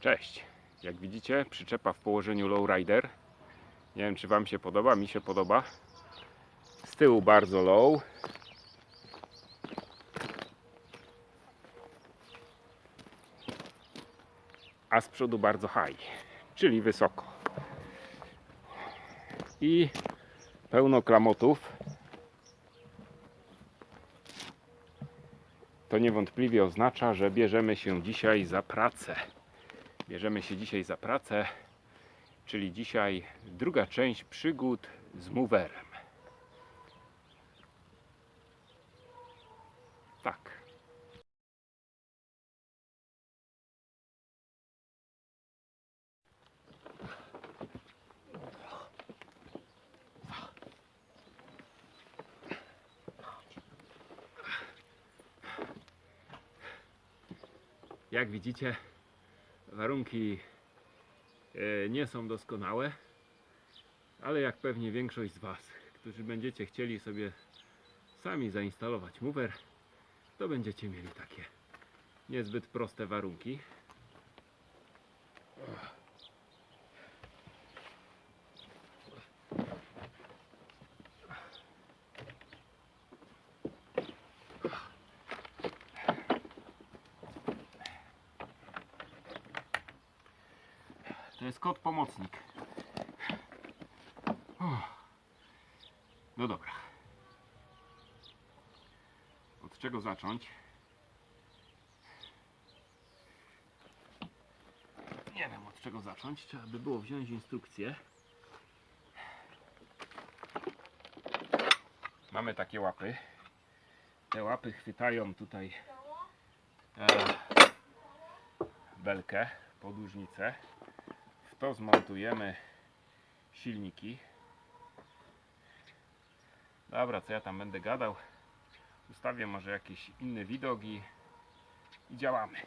Cześć. Jak widzicie, przyczepa w położeniu lowrider. Nie wiem, czy Wam się podoba. Mi się podoba. Z tyłu bardzo low. A z przodu bardzo high, czyli wysoko. I pełno klamotów. To niewątpliwie oznacza, że bierzemy się dzisiaj za pracę. Bierzemy się dzisiaj za pracę, czyli dzisiaj druga część przygód z moverem. Tak. Jak widzicie, warunki e, nie są doskonałe, ale jak pewnie większość z Was, którzy będziecie chcieli sobie sami zainstalować mover, to będziecie mieli takie niezbyt proste warunki. To jest kod pomocnik. Uff. No dobra. Od czego zacząć? Nie wiem od czego zacząć. Trzeba by było wziąć instrukcję. Mamy takie łapy. Te łapy chwytają tutaj e, belkę, podłużnicę. W to zmontujemy silniki. Dobra, co ja tam będę gadał? Ustawię może jakiś inny widok i, i działamy.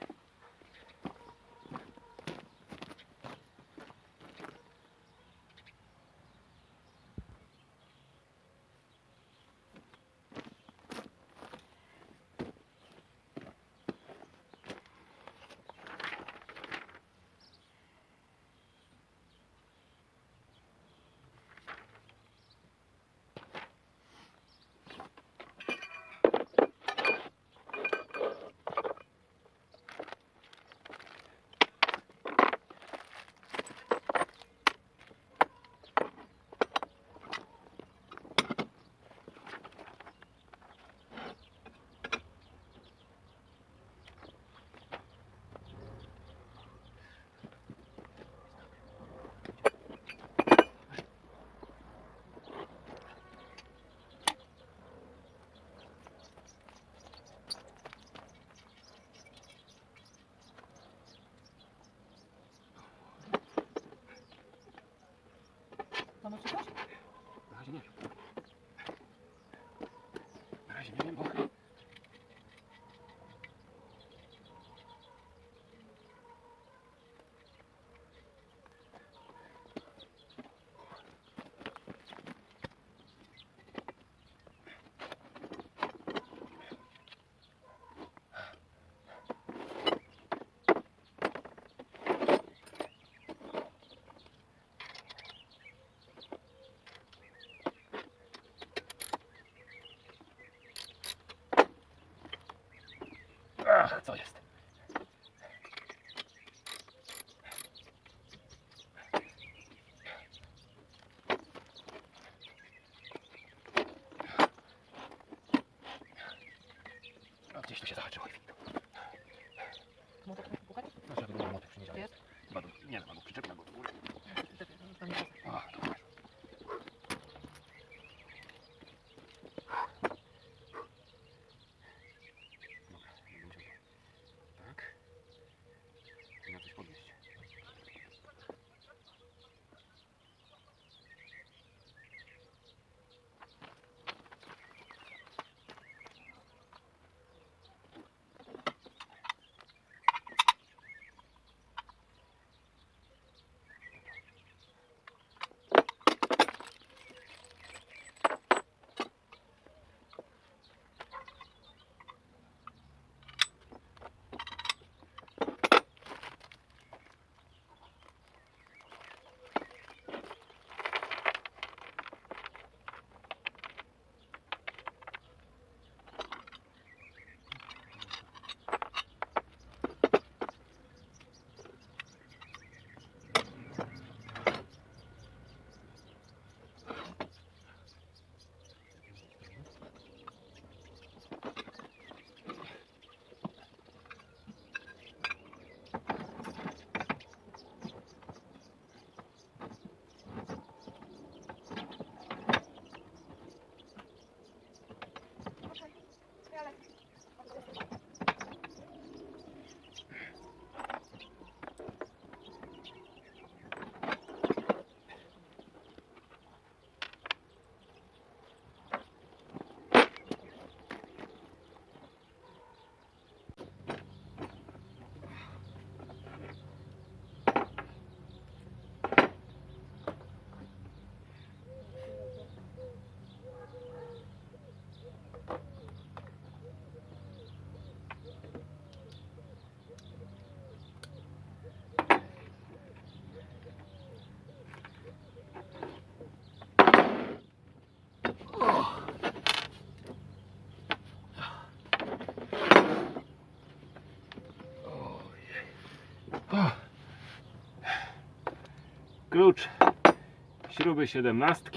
Mamy czytać? Na razie nie wiem. Na co jest? O, gdzieś tu się zahaczyło i klucz śruby 17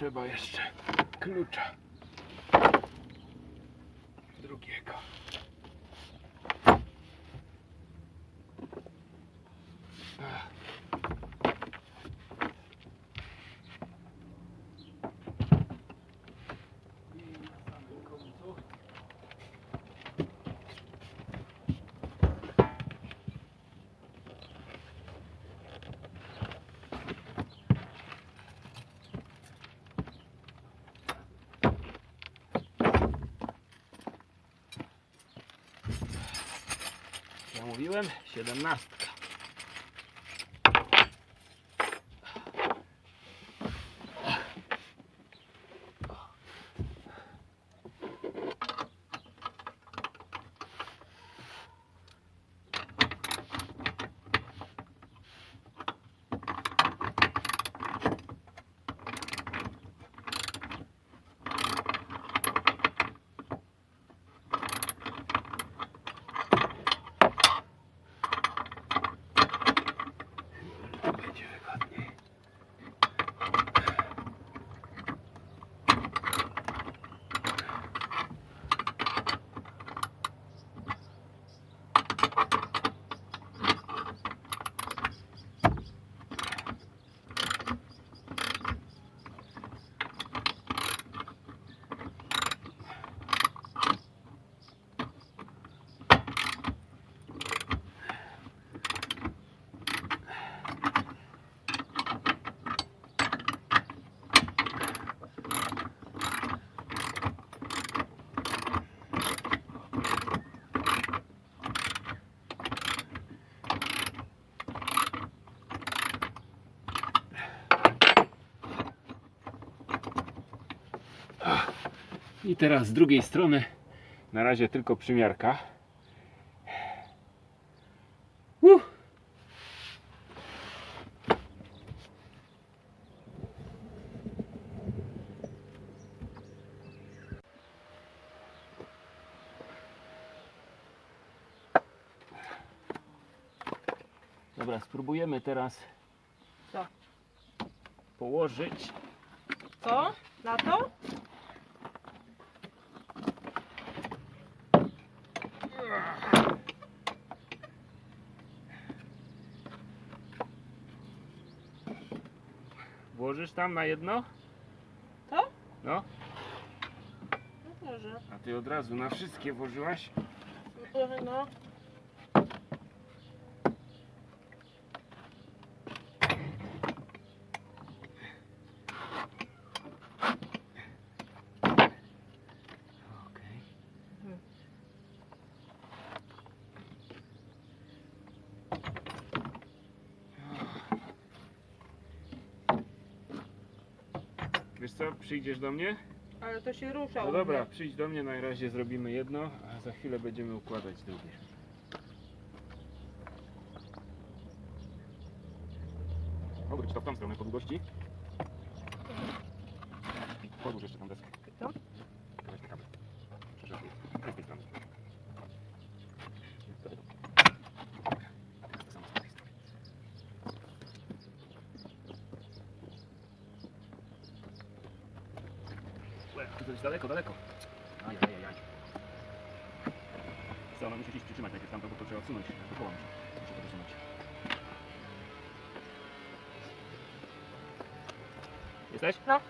Potrzeba jeszcze klucza 写的那。I teraz z drugiej strony na razie tylko przymiarka. Uh. Dobra, spróbujemy teraz Co? położyć Co? Na to? Włożysz tam na jedno? To? No, No może. a ty od razu na wszystkie włożyłaś? Trochę no. Okej. Wiesz co, co, przyjdziesz do mnie? Ale to się rusza. No u dobra, mnie. przyjdź do mnie, na razie zrobimy jedno, a za chwilę będziemy układać drugie. Obróć to w tą stronę po długości. Podłóż jeszcze tą deskę. Weź te kable. Przeszerzuj. Z tej strony. To samo z tej strony. Jest daleko, daleko. Ajajajaj. Co, no musisz iść przytrzymać najpierw tamto, bo to trzeba odsunąć. Koło muszę. Muszę to wysunąć. Jesteś? No.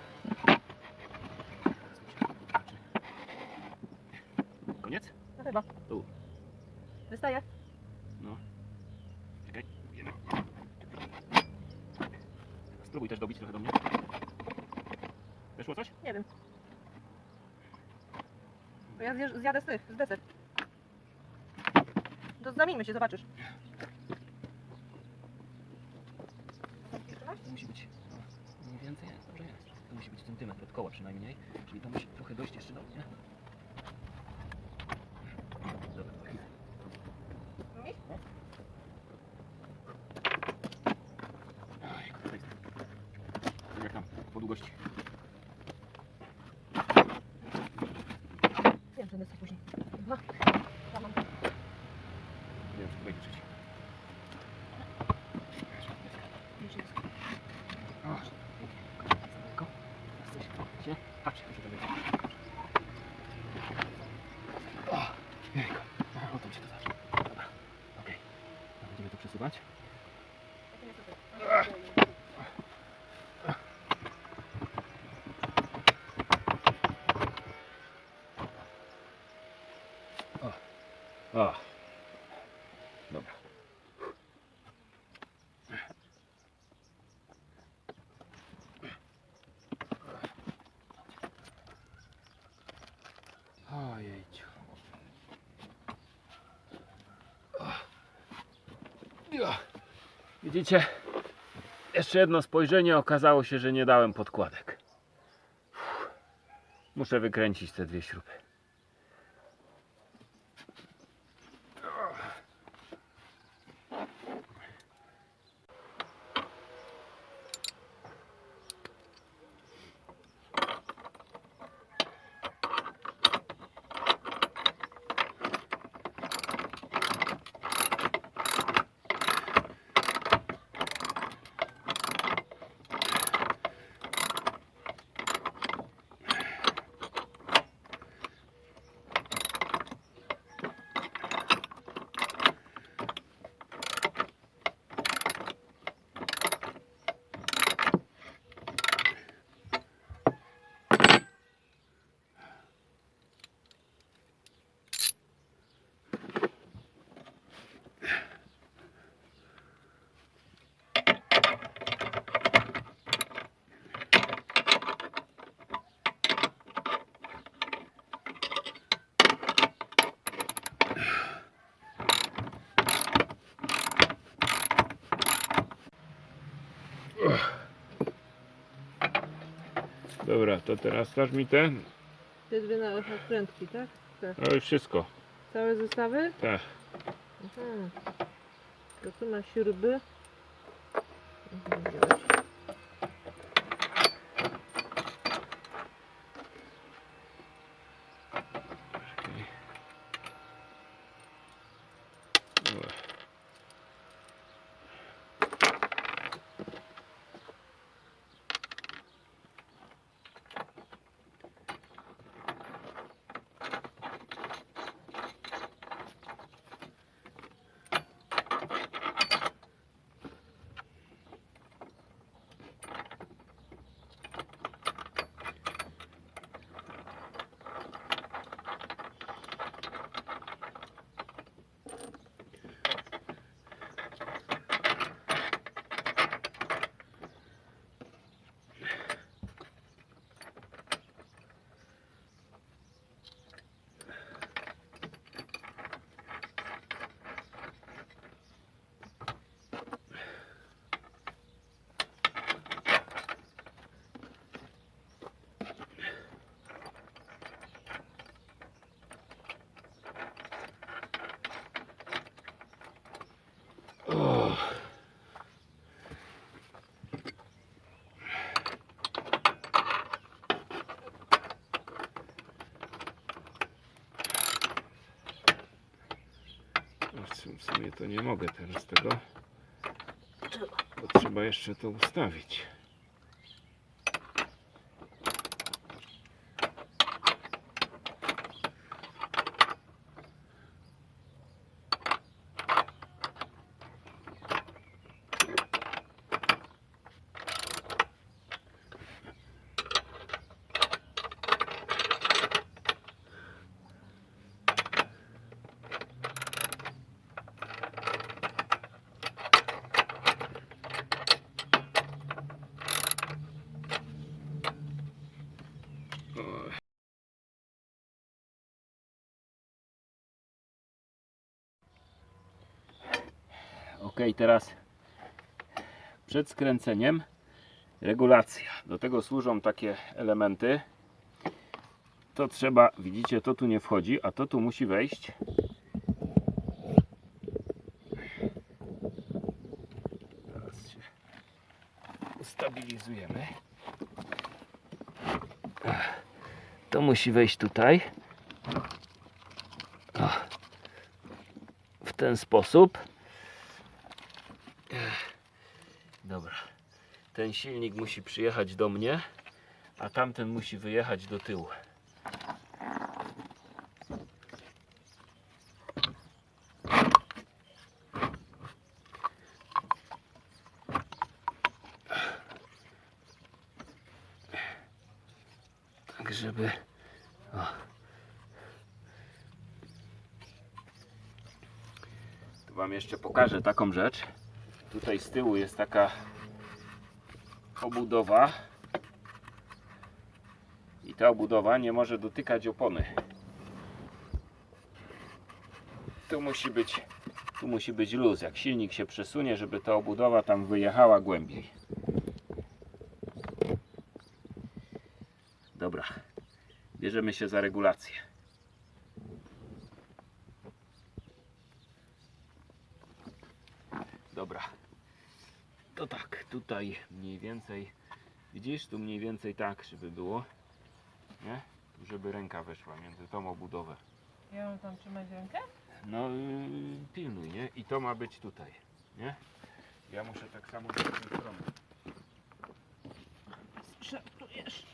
Koniec? No chyba. Tu. Wystaje. No. Czekaj. Jeden. Spróbuj też dobić trochę do mnie. Weszło coś? Nie wiem. To ja zjadę z tych, z desek. To zamijmy się, zobaczysz. To musi być no, mniej więcej, dobrze jest. To musi być centymetr od koła przynajmniej, czyli to musi trochę dojść jeszcze do mnie. Dobra, to chwilę. Umiesz? Ojku, to jest... Tak jak tam, po długości. Wiem, że desek później. Dwa. Ja mam. Nie wiem, czy to wejdzie trzeci. Już jest. O, daleko. Coś się... Patrz, muszę to wejść. O, jejku. O, tam się to zacznie. Dobra, okej. Okay. Będziemy to przesuwać. O, dobra. Ojejciu. Widzicie? Jeszcze jedno spojrzenie, okazało się, że nie dałem podkładek. Muszę wykręcić te dwie śruby. Dobra, to teraz staż mi ten. Te dwie na prędki, tak? No już wszystko. Całe zestawy? Tak. Mhm. To tu ma śruby. Mhm, w sumie to nie mogę teraz tego, bo trzeba jeszcze to ustawić. Teraz przed skręceniem regulacja. Do tego służą takie elementy. To trzeba, widzicie, to tu nie wchodzi, a to tu musi wejść. Teraz się ustabilizujemy. To musi wejść tutaj. W ten sposób. Dobra. Ten silnik musi przyjechać do mnie, a tamten musi wyjechać do tyłu. Tak, żeby. O. Tu Wam jeszcze pokażę taką rzecz. Tutaj z tyłu jest taka obudowa. I ta obudowa nie może dotykać opony. Tu musi być, tu musi być luz. Jak silnik się przesunie, żeby ta obudowa tam wyjechała głębiej. Dobra. Bierzemy się za regulację. Dobra. To tak, tutaj więcej, widzisz, tu mniej więcej tak, żeby było, nie? Żeby ręka weszła między tą obudowę. Ja mam tam trzymać rękę? No, yy, pilnuj, nie? I to ma być tutaj, nie? Ja muszę tak samo z tej strony. Strzepujesz.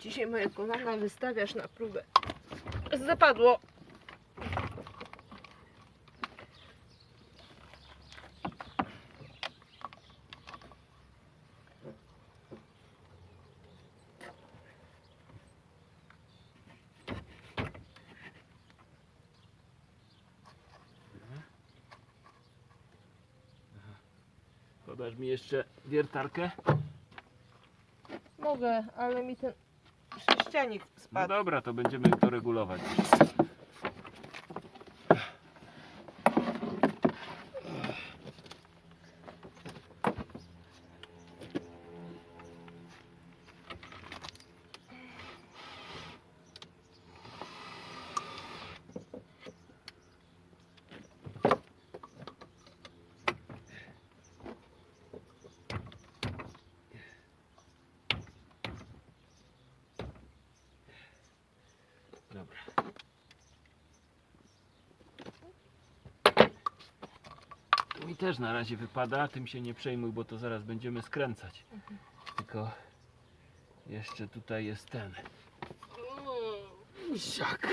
Dzisiaj moje kolana wystawiasz na próbę. Zapadło. Podasz mi jeszcze wiertarkę? Mogę, ale mi ten sześcianik No spadł. dobra, to będziemy to regulować. Dobra. Tu mi też na razie wypada, tym się nie przejmuj, bo to zaraz będziemy skręcać. Tylko jeszcze tutaj jest ten. Siak.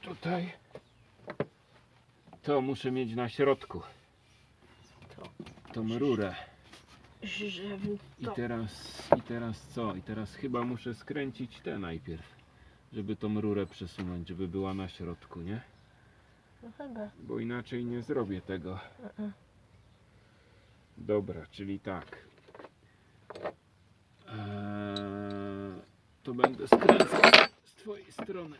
Tutaj to muszę mieć na środku. To. Tą rurę. Żebym I to... teraz, I teraz co? I teraz chyba muszę skręcić te najpierw, żeby tą rurę przesunąć, żeby była na środku, nie? No chyba. Bo inaczej nie zrobię tego. Dobra, czyli tak. Eee, to będę skręcał z twojej strony.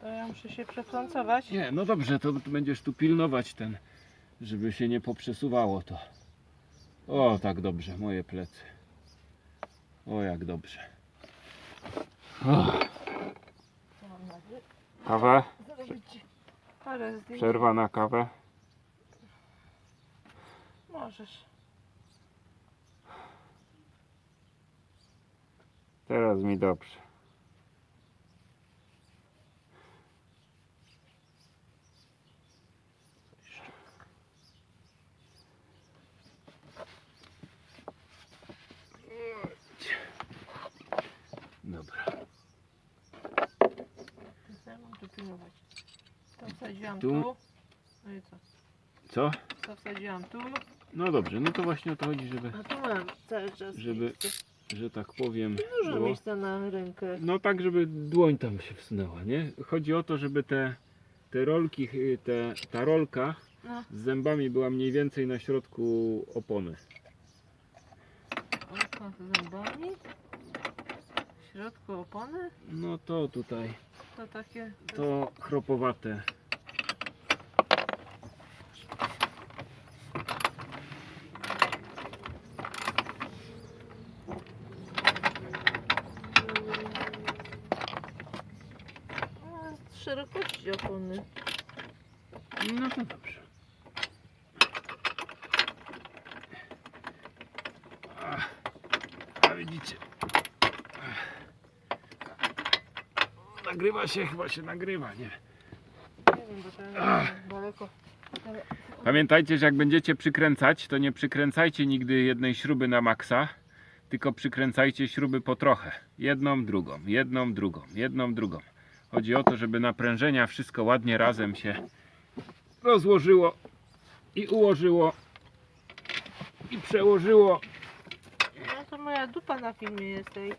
To ja muszę się przeflancować. Nie, no dobrze, to będziesz tu pilnować ten, żeby się nie poprzesuwało to. O, tak dobrze, moje plecy. O, jak dobrze. Kawę? Przerwa na kawę? Możesz. Teraz mi dobrze. Pilnować? To wsadziłam Tu. tu. No i co? Co? To wsadziłam tu. No dobrze, no to właśnie o to chodzi, żeby, A tu mam cały czas Żeby miejsce. że tak powiem, Dużo było. miejsca na rękę. No tak, żeby dłoń tam się wsunęła, nie? Chodzi o to, żeby te, te rolki, y, te, ta rolka No, z zębami była mniej więcej na środku opony. okno z zębami. W środku opony. No to tutaj, To takie... to chropowate. A, z szerokości opony. No to dobrze. A, a widzicie. Nagrywa się, chyba się nagrywa, nie? Nie wiem, bo to jest daleko. Ale Pamiętajcie, że jak będziecie przykręcać, to nie przykręcajcie nigdy jednej śruby na maksa, tylko przykręcajcie śruby po trochę. Jedną, drugą, jedną, drugą, jedną, drugą. Chodzi o to, żeby naprężenia wszystko ładnie razem się rozłożyło i ułożyło i przełożyło. No to moja dupa na filmie jest tej.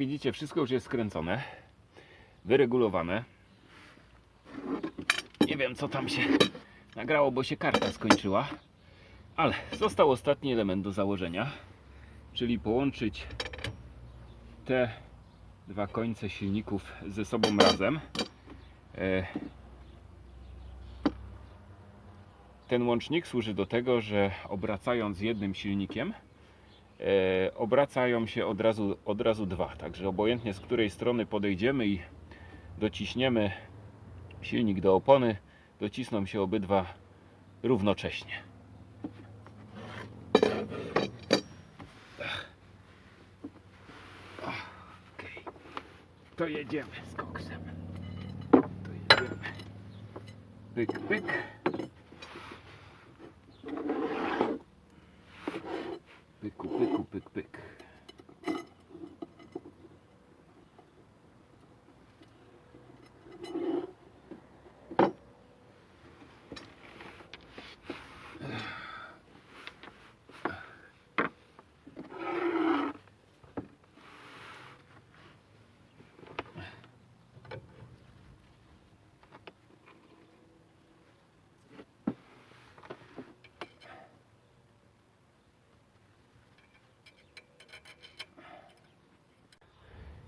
Widzicie, wszystko już jest skręcone, wyregulowane. Nie wiem, co tam się nagrało, bo się karta skończyła. Ale został ostatni element do założenia, czyli połączyć te dwa końce silników ze sobą razem. E, Ten łącznik służy do tego, że obracając jednym silnikiem, obracają się od razu, od razu dwa. Także obojętnie z której strony podejdziemy i dociśniemy silnik do opony, docisną się obydwa równocześnie. To jedziemy z koksem. To jedziemy. Pyk, pyk. Pyku, pyku, pyk, pyk.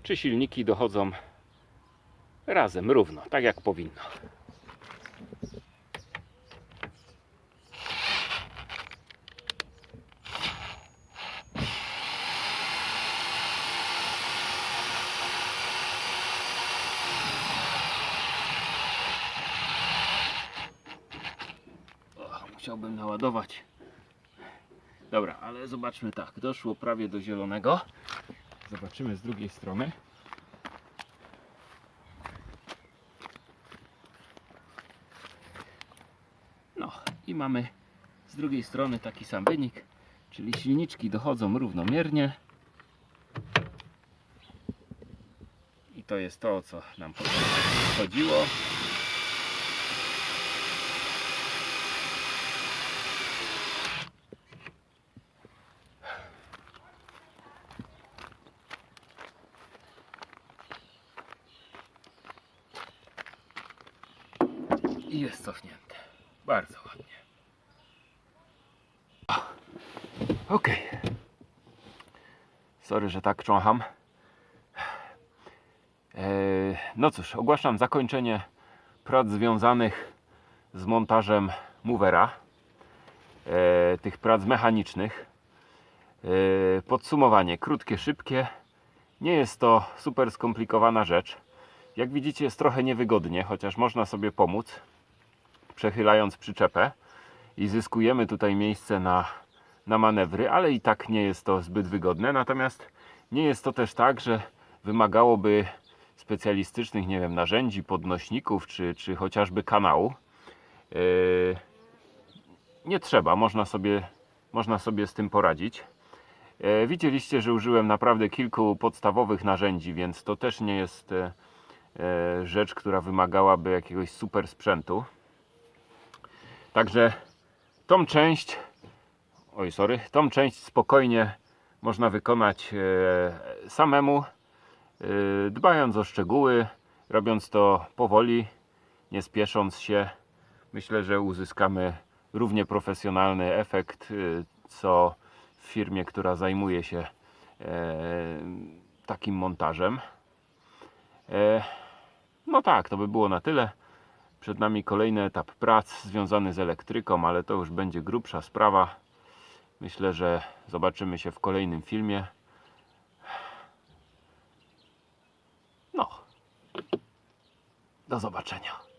Czy silniki dochodzą razem, równo, tak jak powinno. Musiałbym naładować. Dobra, ale zobaczmy tak. Doszło prawie do zielonego. Zobaczymy z drugiej strony. No i mamy z drugiej strony taki sam wynik, czyli silniczki dochodzą równomiernie. I to jest to, o co nam chodziło. I jest cofnięte. Bardzo ładnie. Ok. Sorry, że tak czącham. Eee, No cóż, ogłaszam zakończenie prac związanych z montażem movera. Eee, tych prac mechanicznych. Yy, Podsumowanie krótkie, szybkie. Nie jest to super skomplikowana rzecz. Jak widzicie, jest trochę niewygodnie, chociaż można sobie pomóc, przechylając przyczepę i zyskujemy tutaj miejsce na, na manewry, ale i tak nie jest to zbyt wygodne. Natomiast nie jest to też tak, że wymagałoby specjalistycznych, nie wiem, narzędzi, podnośników czy, czy chociażby kanału. Yy, nie trzeba, można sobie, można sobie z tym poradzić. E, Widzieliście, że użyłem naprawdę kilku podstawowych narzędzi, więc to też nie jest e, rzecz, która wymagałaby jakiegoś super sprzętu. Także tą część, oj sorry, tą część spokojnie można wykonać e, samemu, e, dbając o szczegóły, robiąc to powoli, nie spiesząc się. Myślę, że uzyskamy równie profesjonalny efekt, e, co w firmie, która zajmuje się takim montażem. No tak, to by było na tyle. Przed nami kolejny etap prac związany z elektryką, ale to już będzie grubsza sprawa. Myślę, że zobaczymy się w kolejnym filmie. No. Do zobaczenia.